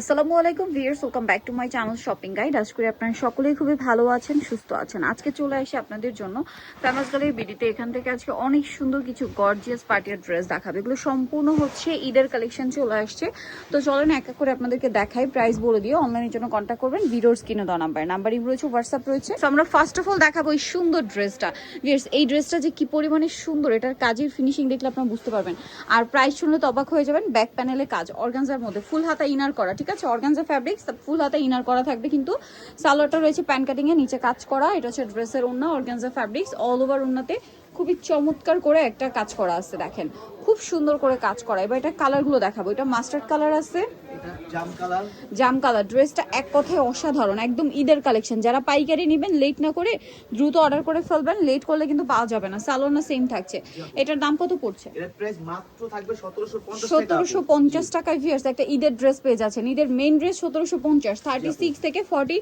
আসসালামু আলাইকুম viewers welcome back to my channel shopping guide. আজ করি আপনারা সকলেই খুবই ভালো আছেন, সুস্থ আছেন। আজকে চলে আসি আপনাদের জন্য ফেমাস গালের বিডিতে। এখান থেকে আজকে অনেক সুন্দর কিছু গর্জিয়াস পার্টির ড্রেস দেখাবে। এগুলো সম্পূর্ণ হচ্ছে ঈদের কালেকশন চলে আসছে। তো চলেন এক এক করে আপনাদেরকে দেখাই প্রাইস বলে দিয়ে অনলাইনের জন্য কন্ট্যাক্ট করবেন। ভিডিওর স্ক্রিনে দেওয়া নাম্বার। নাম্বারই রয়েছে হোয়াটসঅ্যাপ রয়েছে। তো আমরা ফার্স্ট অফ অল দেখাবো এই সুন্দর ড্রেসটা ভিয়ার্স এই ড্রেসটা যে কি পরিমাণে সুন্দর, এটার কাজের ফিনিশিং দেখলে আপনারা বুঝতে পারবেন। আর প্রাইস শুনলে তো অবাক হয়ে যাবেন ব্যাক প্যানেলে কাজ। অর্গানজার মধ্যে ফুল হাতা ইনার করা ঠিক আছে? অর্গানজা ফ্যাব্রিক্স ফুল হাতে ইনার করা থাকবে কিন্তু। সালোয়ারটা রয়েছে প্যান কাটিং এর, নিচে কাজ করা। এটা হচ্ছে ড্রেসের ওন্না অর্গানজা ফ্যাব্রিক্স অল ওভার ওন্নাতে খুবই চমৎকার করে একটা কাজ করা আছে, দেখেন। খুব সুন্দর করে কাজ করা। এবার এটা কালারগুলো দেখাবো। এটা মাস্টার্ড কালার আছে। জাম কালার। ড্রেসটা এক কথায় অসাধারণ একদম ঈদের কালেকশন। যারা পাইকারি নেবেন লেট না করে দ্রুত অর্ডার করে ফেলবেন লেট করলে কিন্তু পাওয়া যাবে না। সালোয়ার না সেম থাকছে। এটার দাম কত পড়ছে? এর প্রাইস মাত্র থাকবে 1750 টাকা। সতেরোশো পঞ্চাশ টাকায় ভিয়ার্স একটা ঈদের ড্রেস পেয়ে যাচ্ছেন। ঈদের মেন ড্রেস সতেরোশো পঞ্চাশ থার্টি সিক্স থেকে ফর্টি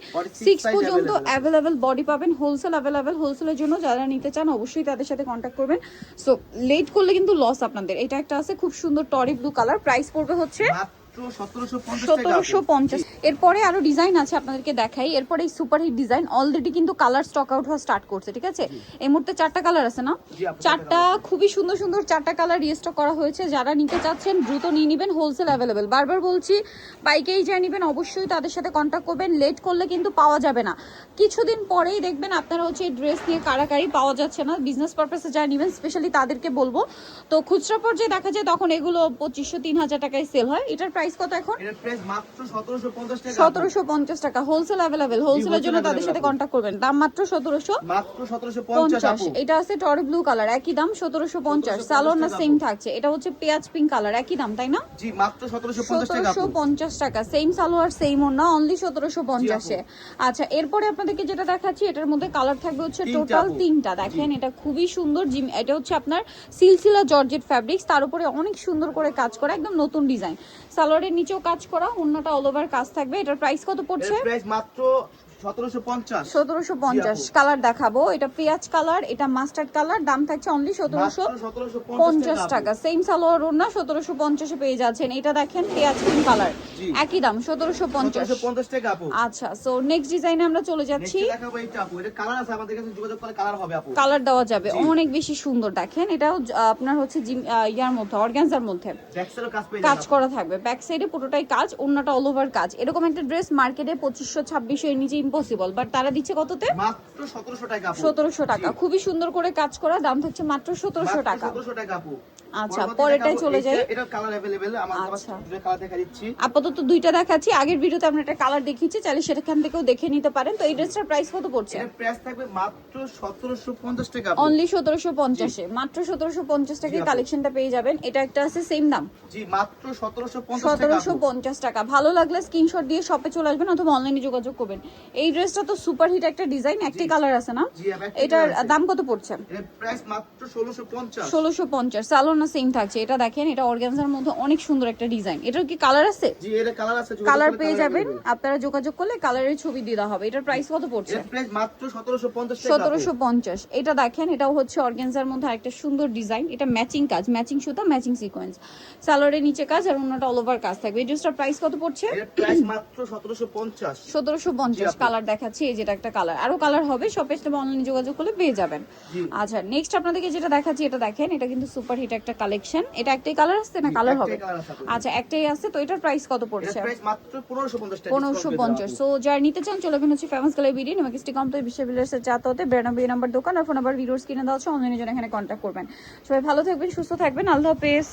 সিক্স পর্যন্ত অ্যাভেলেবেল বডি পাবেন হোলসেল অ্যাভেলেবেল হোলসেলের জন্য যারা নিতে চান অবশ্যই তাদের সাথে কন্ট্যাক্ট করবেন। সো লেট করলে কিন্তু লস আপনাদের। এটা একটা আছে খুব সুন্দর টরি ব্লু কালার প্রাইস পড়বে হচ্ছে মাত্র 1750 টাকা সতেরোশো পঞ্চাশ এরপরে আরও ডিজাইন আছে আপনাদেরকে দেখাই। এরপরে এই সুপার ডিজাইন অলরেডি কিন্তু কালার স্টক আউট হওয়া স্টার্ট করছে ঠিক আছে? এই মুহূর্তে চারটা কালার আছে না? চারটা খুবই সুন্দর সুন্দর চারটা কালার রিস্টক করা হয়েছে। যারা নিতে চাচ্ছেন দ্রুত নিয়ে নেবেন হোলসেল অ্যাভেলেবেল বারবার বলছি বাইকেই যা নেবেন অবশ্যই তাদের সাথে কন্ট্যাক্ট করবেন। লেট করলে কিন্তু পাওয়া যাবে না। কিছুদিন পরেই দেখবেন আপনারা হচ্ছে এই ড্রেস নিয়ে কারাকারি পাওয়া যাচ্ছে না। বিজনেস পারপাসে যা নেবেন স্পেশালি তাদেরকে বলব। তো খুচরা পর্যায়ে দেখা যায় তখন এগুলো পঁচিশশো তিন হাজার টাকায় সেল হয়। এটার প্রাইস কত এখন? প্রাইস মাত্র 1750 টাকা। সতেরোশো পঞ্চাশ টাকা। হোলসেল অ্যাভেলেবেল হোলসেলের জন্য তাদের সাথে কন্ট্যাক্ট করবেন। দাম মাত্র সতেরোশো মাত্র 1750 আপু। এটা আছে টরি ব্লু কালার একই দাম 1750 সালোয়ার না সেম থাকছে। এটা হচ্ছে পেঁয়াজ পিঙ্ক কালার একই দাম তাই না? জি মাত্র 1750 টাকা সতেরোশো আপু পঞ্চাশ টাকা। সেম সালোয়ার সেম ওনা অনলি আচ্ছা এরপরে আপনাদেরকে যেটা দেখাচ্ছি এটার মধ্যে কালার থাকবে হচ্ছে টোটাল তিনটা। দেখেন এটা খুবই সুন্দর জিম এটা হচ্ছে আপনার সিলসিলা জর্জেট ফ্যাব্রিক্স তার উপরে অনেক সুন্দর করে কাজ করা একদম নতুন ডিজাইন সালোয়ারের নিচেও কাজ করা অন্যটা অল ওভার কাজ থাকবে। এটার প্রাইস কত পড়ছে? প্রাইস মাত্র 1750 সতেরোশো পঞ্চাশ কালার দেখাবো। এটা পেঁয়াজ কালার এটা মাস্টার্ড কালার দাম থাকছে অনলি সতেরোশো 1750 পঞ্চাশ টাকা। সেম সালোয়ার ওড়না পেয়ে যাচ্ছেন। এটা দেখেন পেঁয়াজ পিঙ্ক কালার একই দাম সতেরোশো পঞ্চাশ। 1750 টাকা আপু। আচ্ছা সো নেক্সট ডিজাইনে আমরা চলে যাচ্ছি। দেখাবো এইটা আপু এটা কালার আছে আমাদের কাছে যোগাযোগ করে কালার হবে আপু। কালার দেওয়া যাবে। অনেক বেশি সুন্দর দেখেন। এটাও আপনার হচ্ছে ইয়ার মধ্যে অর্গানজার মধ্যে। কাজ করা থাকবে। ব্যাক সাইডে পুরোটাই কাজ অন্যটা অল ওভার কাজ। এরকম একটা ড্রেস মার্কেটে পঁচিশশো ছাব্বিশশো এর নিচে ইম্পসিবল বাট তারা দিচ্ছে কততে? মাত্র 1700 টাকা আপু। সতেরোশো টাকা। খুবই সুন্দর করে কাজ করা দাম থাকছে মাত্র সতেরোশো মাত্র টাকা। 1700 টাকা আপু। আচ্ছা, পরবর্তী পরেরটায় দেখাবো চলে এইটা- যাই। এটার কালার अवेलेबल আমার আচ্ছা। দুটো কালার দেখা দিচ্ছি আপাতত দুইটা দেখাচ্ছি আগের ভিডিওতে আমরা একটা কালার দেখিয়েছি চাইলে সেখান থেকেও দেখে নিতে পারেন তো এই ড্রেসটার প্রাইস কত পড়ছে এর প্রাইস থাকবে মাত্র 1750 টাকা আপু। অনলি সতেরোশো পঞ্চাশে মাত্র সতেরোশো পঞ্চাশ টাকায় জি আপু। কালেকশনটা পেয়ে যাবেন এটা একটা আছে সেম দাম জি মাত্র 1750 টাকা সতেরোশো আপু। পঞ্চাশ টাকা ভালো লাগলে স্ক্রিনশট দিয়ে শপে চলে আসবেন অথবা অনলাইনে যোগাযোগ করবেন এই ড্রেসটা তো সুপার হিট একটা ডিজাইন একটি কালার আছে না জি, আবার একটি এটার colour আছে। দাম কত পড়ছে এর প্রাইস মাত্র 1650 ষোলোশো পঞ্চাশ না সেম থাকছে। এটা দেখেন এটা অর্গানজার মধ্যে অনেক সুন্দর একটা ডিজাইন এটার কি কালার আছে? জি এর কালার আছে কালার পেয়ে যাবেন। আপনারা যোগাযোগ করলে কালারের ছবি দিয়ে দেওয়া হবে। এটার প্রাইস কত পড়ছে? এর প্রাইস মাত্র 1750 টাকা। সতেরোশো পঞ্চাশ। এটা দেখেন এটাও হচ্ছে অর্গেনজার মধ্যে একটা সুন্দর ডিজাইন এটা ম্যাচিং কাজ ম্যাচিং সুতা ম্যাচিং সিকোয়েন্স সালোয়ারের নিচে কাজ আর অন্যটা অল ওভার কাজ থাকবে। এই ড্রেসটার প্রাইস কত পড়ছে? এর প্রাইস মাত্র 1750 সতেরোশো পঞ্চাশ। জি আপু। কালার দেখাচ্ছি এই যেটা একটা কালার আরও কালার হবে শপে অনলাইনে যোগাযোগ করলে পেয়ে যাবেন। আচ্ছা নেক্সট আপনাদেরকে যেটা দেখাচ্ছি এটা দেখেন এটা কিন্তু সুপার হিট একটা কালেকশন এটা একটাই কালার আছে না কালার হবে? আছে। আচ্ছা একটাই আছে তো এটার প্রাইস কত পড়ছে? প্রাইস মাত্র 1550 টাকা পনেরোশো পঞ্চাশ। সো যারা নিতে চান চলে গেছে হচ্ছে ফেমাস গ্যালারি বিডি নেমাকিস্টি কম তো বিশ্ব বিলাসের চাতে হতে বিরানব্বই নম্বর দোকান আর ফোন নাম্বার ভিডিওস কিনে দেওয়া হচ্ছে অনলাইনে জন্য এখানে কন্ট্যাক্ট করবেন। সবাই ভালো থাকবেন সুস্থ থাকবেন। আল্লাহ হাফেজ।